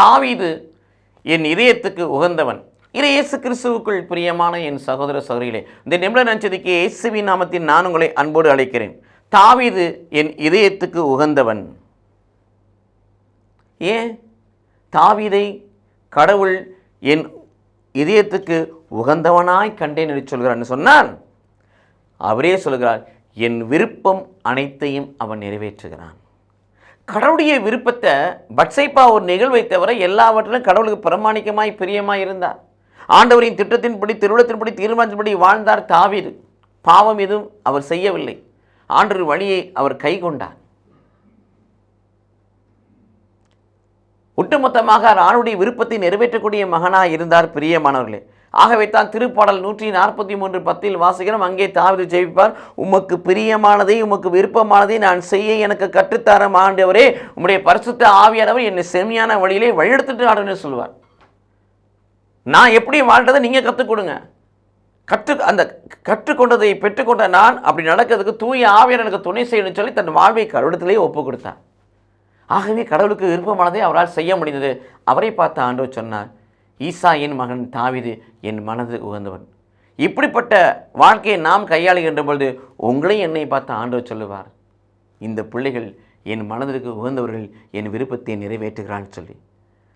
தாவீது என் இதயத்துக்கு உகந்தவன். இது இயேசு கிறிஸ்துவுக்குள் பிரியமான என் சகோதர சகோதரிகளே இந்த நிமிட நஞ்சதிக்கு இயேசுவின் நாமத்தில் நான் உங்களை அன்போடு அழைக்கிறேன். தாவீது என் இதயத்துக்கு உகந்தவன். ஏன்? தாவீதை கடவுள் என் இதயத்துக்கு உகந்தவனாய் கண்டேன் என்று சொல்கிறான்னு சொன்னால் அவரே சொல்கிறார் என் விருப்பம் அனைத்தையும் அவன் நிறைவேற்றுகிறான். கடவுளுடைய விருப்பத்தை பட்சைப்பா ஒரு நிகழ்வை தவிர எல்லாவற்றிலும் கடவுளுக்கு பிரமாணிக்கமாய் பிரியமாய் இருந்தார். ஆண்டவரின் திட்டத்தின்படி திருவிழத்தின்படி தீர்மானத்தின்படி வாழ்ந்தார் தாவீது. பாவம் எதுவும் அவர் செய்யவில்லை. ஆண்டவர் வழியை அவர் கை கொண்டார். ஒட்டுமொத்தமாக ஆணுடைய விருப்பத்தை நிறைவேற்றக்கூடிய மகனாக இருந்தார் பிரியமானவர்களே. ஆகவே தான் திருப்பாடல் நூற்றி நாற்பத்தி மூன்று பத்தில் வாசிக்கிறோம் அங்கே தாவிது ஜெயிப்பார் உமக்கு பிரியமானதை உமக்கு விருப்பமானதை நான் செய்ய எனக்கு கற்றுத்தர ஆண்டவரே. உம்முடைய பரிசுத்த ஆவியானவர் என்னை செம்மையான வழியிலே வழியெடுத்துட்டு ஆடுன்னு சொல்லுவார். நான் எப்படி வாழ்றதை நீங்கள் கற்றுக் கொடுங்க கற்று அந்த கற்றுக்கொண்டதை பெற்றுக்கொண்ட நான் அப்படி நடக்கிறதுக்கு தூய ஆவியர் எனக்கு துணை செய்யணும்னு சொல்லி தன் வாழ்வை கருடத்திலேயே ஒப்பு கொடுத்தார். ஆகவே கடவுளுக்கு விருப்பமானதை அவரால் செய்ய முடிந்தது. அவரை பார்த்த ஆண்டவர் சொன்னார் ஈசாயின் மகன் தாவிது என் மனது உகந்தவன். இப்படிப்பட்ட வாழ்க்கையை நாம் கையாளுகின்ற பொழுது உங்களையும் என்னை பார்த்து ஆண்டவர் சொல்லுவார். இந்த பிள்ளைகள் என் மனதிற்கு உகந்தவர்கள் என் விருப்பத்தை நிறைவேற்றுகிறான்னு சொல்லி.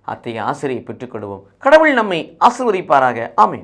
அத்தகைய ஆசிரியை பெற்றுக்கொள்வோம். கடவுள் நம்மை ஆசிர்வதிப்பாராக. ஆமீன்.